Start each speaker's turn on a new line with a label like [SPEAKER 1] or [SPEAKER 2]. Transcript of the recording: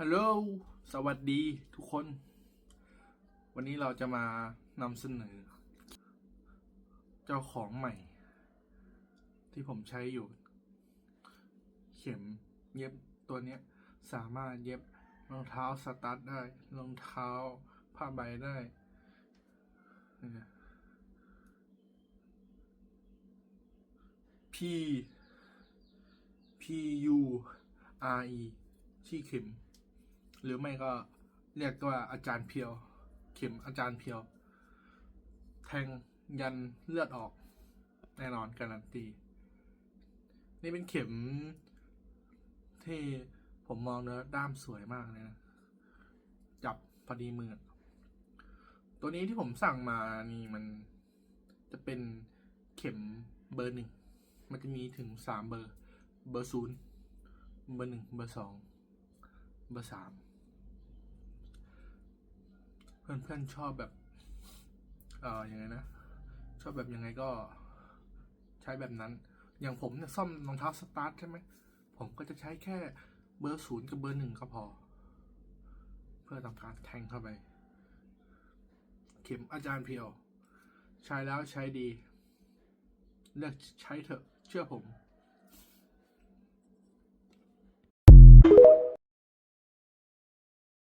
[SPEAKER 1] ฮัลโหล สวัสดีทุกคน วันนี้เราจะมานำเสนอ เจ้าของใหม่ ที่ผมใช้อยู่ เข็มเย็บตัวเนี้ย สามารถเย็บรองเท้าสตั๊ดได้รองเท้าผ้าใบได้ P P U R E ที่เข็ม หรือไม่ก็เรียกว่าอาจารย์เพียว เข็มอาจารย์เพียว แทงยันเลือดออก แน่นอนการันตี นี่เป็นเข็มที่ผมมองเนื้อด้ามสวยมากเลยนะ จับพอดีมือ ตัวนี้ที่ผมสั่งมานี่มันจะเป็นเข็มเบอร์หนึ่ง มันจะมีถึงสามเบอร์ เบอร์ศูนย์ เบอร์หนึ่ง เบอร์สอง เบอร์สาม เพื่อนๆชอบแบบเอ่อยังไงนะ ชอบแบบยังไงก็ใช้แบบนั้น อย่างผมเนี่ยซ่อมรองเท้าสตาร์ทใช่ไหม ผมก็จะใช้แค่เบอร์ศูนย์กับเบอร์หนึ่งก็พอ เพื่อทำการแทงเข้าไป เข็มอาจารย์เพียว ใช้แล้วใช้ดี เลือกใช้เถอะเชื่อผม